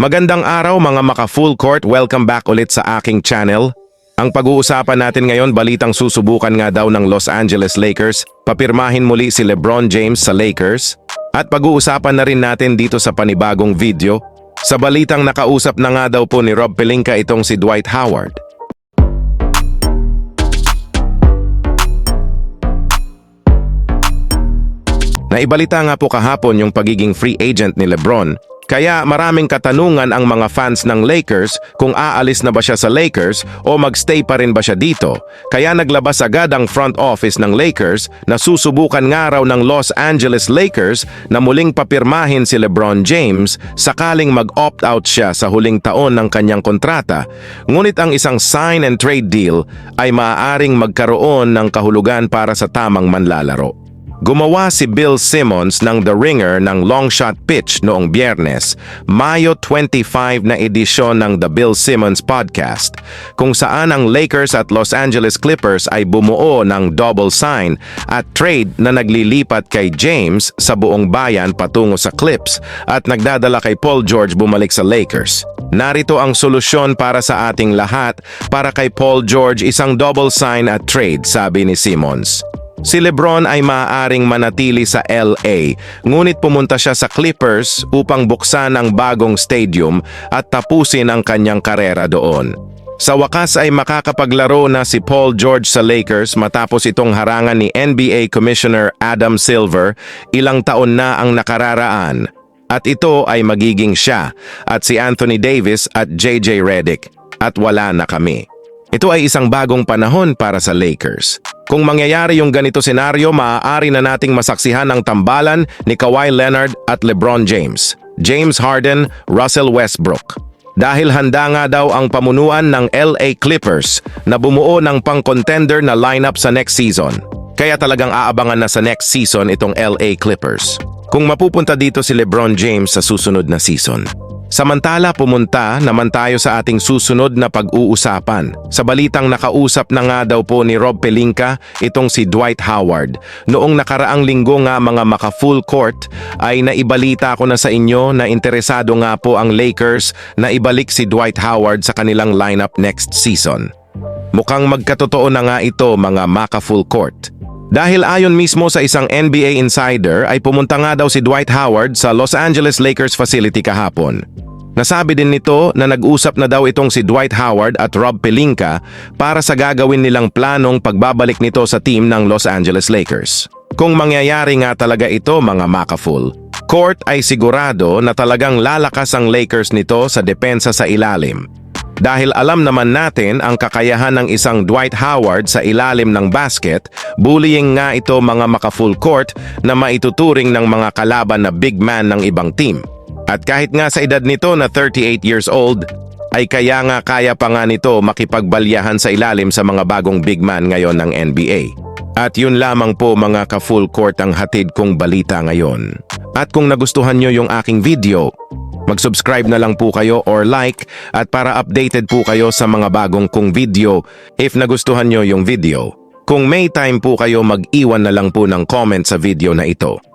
Magandang araw mga maka full court, welcome back ulit sa aking channel. Ang pag-uusapan natin ngayon, balitang susubukan nga daw ng Los Angeles Lakers, papirmahin muli si LeBron James sa Lakers. At pag-uusapan na rin natin dito sa panibagong video, sa balitang nakausap na nga daw po ni Rob Pelinka itong si Dwight Howard. Naibalita nga po kahapon yung pagiging free agent ni LeBron. Kaya maraming katanungan ang mga fans ng Lakers kung aalis na ba siya sa Lakers o magstay pa rin ba siya dito. Kaya naglabas agad ang front office ng Lakers na susubukan nga raw ng Los Angeles Lakers na muling papirmahin si LeBron James sakaling mag-opt out siya sa huling taon ng kanyang kontrata. Ngunit ang isang sign and trade deal ay maaaring magkaroon ng kahulugan para sa tamang manlalaro. Gumawa si Bill Simmons ng The Ringer ng long shot pitch noong biyernes, Mayo 25 na edisyon ng The Bill Simmons Podcast, kung saan ang Lakers at Los Angeles Clippers ay bumuo ng double sign at trade na naglilipat kay James sa buong bayan patungo sa Clips at nagdadala kay Paul George bumalik sa Lakers. Narito ang solusyon para sa ating lahat para kay Paul George isang double sign at trade, sabi ni Simmons. Si Lebron ay maaaring manatili sa LA, ngunit pumunta siya sa Clippers upang buksan ang bagong stadium at tapusin ang kanyang karera doon. Sa wakas ay makakapaglaro na si Paul George sa Lakers matapos itong harangan ni NBA Commissioner Adam Silver ilang taon na ang nakararaan. At ito ay magiging siya at si Anthony Davis at JJ Redick at wala na kami. Ito ay isang bagong panahon para sa Lakers. Kung mangyayari yung ganito senaryo, maaari na nating masaksihan ang tambalan ni Kawhi Leonard at LeBron James, James Harden, Russell Westbrook. Dahil handa nga daw ang pamunuan ng LA Clippers na bumuo ng pang-contender na lineup sa next season. Kaya talagang aabangan na sa next season itong LA Clippers. Kung mapupunta dito si LeBron James sa susunod na season. Samantala pumunta naman tayo sa ating susunod na pag-uusapan. Sa balitang nakausap na nga daw po ni Rob Pelinka itong si Dwight Howard. Noong nakaraang linggo nga mga maka full court ay naibalita ko na sa inyo na interesado nga po ang Lakers na ibalik si Dwight Howard sa kanilang lineup next season. Mukhang magkatotoo na nga ito mga maka full court. Dahil ayon mismo sa isang NBA insider ay pumunta nga daw si Dwight Howard sa Los Angeles Lakers facility kahapon. Nasabi din nito na nag-usap na daw itong si Dwight Howard at Rob Pelinka para sa gagawin nilang planong pagbabalik nito sa team ng Los Angeles Lakers. Kung mangyayari nga talaga ito mga makaful, court ay sigurado na talagang lalakas ang Lakers nito sa depensa sa ilalim. Dahil alam naman natin ang kakayahan ng isang Dwight Howard sa ilalim ng basket, bullying nga ito mga maka-full court na maituturing ng mga kalaban na big man ng ibang team. At kahit nga sa edad nito na 38 years old, ay kaya nga kaya pa nga nito makipagbalyahan sa ilalim sa mga bagong big man ngayon ng NBA. At yun lamang po mga ka-full court ang hatid kong balita ngayon. At kung nagustuhan nyo yung aking video, Mag-subscribe na lang po kayo or like at para updated po kayo sa mga bagong kong video if nagustuhan nyo yung video. Kung may time po kayo mag-iwan na lang po ng comment sa video na ito.